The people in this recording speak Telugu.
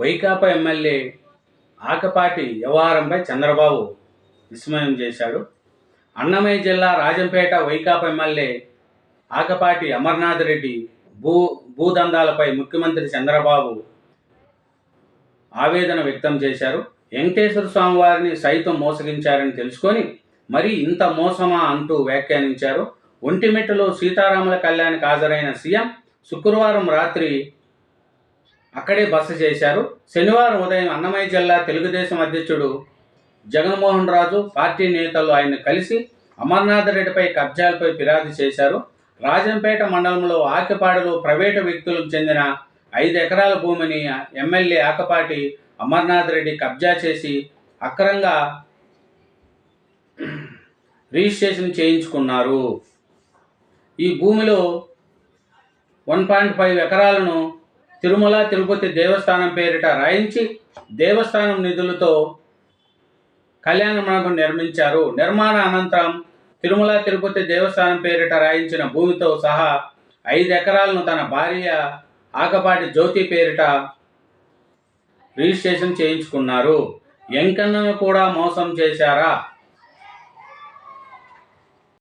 వైకాపా ఎమ్మెల్యే ఆకపాటి వ్యవహారంపై చంద్రబాబు విస్మయం చేశాడు. అన్నమయ్య జిల్లా రాజంపేట వైకాపా ఎమ్మెల్యే ఆకపాటి అమర్నాథ్ రెడ్డి భూ భూదందాలపై ముఖ్యమంత్రి చంద్రబాబు ఆవేదన వ్యక్తం చేశారు. వెంకటేశ్వర స్వామి వారిని సైతం మోసగించారని తెలుసుకొని మరి ఇంత మోసమా అంటూ వ్యాఖ్యానించారు. ఒంటిమిట్టలో సీతారాముల కళ్యాణికి హాజరైన సీఎం శుక్రవారం రాత్రి అక్కడే బస చేశారు. శనివారం ఉదయం అన్నమయ్య జిల్లా తెలుగుదేశం అధ్యక్షుడు జగన్మోహన్ రాజు పార్టీ నేతలు ఆయన కలిసి అమర్నాథ్ రెడ్డిపై కబ్జాలపై ఫిర్యాదు చేశారు. రాజంపేట మండలంలో ఆకిపాడులో ప్రైవేటు వ్యక్తులకు చెందిన ఐదు ఎకరాల భూమిని ఎమ్మెల్యే ఆకపాటి అమర్నాథ్ రెడ్డి కబ్జా చేసి అక్రంగా రిజిస్ట్రేషన్ చేయించుకున్నారు. ఈ భూమిలో వన్ పాయింట్ ఫైవ్ ఎకరాలను తిరుమల తిరుపతి దేవస్థానం పేరిట రాయించి దేవస్థానం నిధులతో కళ్యాణ మండపం నిర్మించారు. నిర్మాణ అనంతరం తిరుమల తిరుపతి దేవస్థానం పేరిట రాయించిన భూమితో సహా ఐదు ఎకరాలను తన భార్య ఆకపాటి జ్యోతి పేరిట రిజిస్ట్రేషన్ చేయించుకున్నారు. ఎంకన్నను కూడా మోసం చేశారా?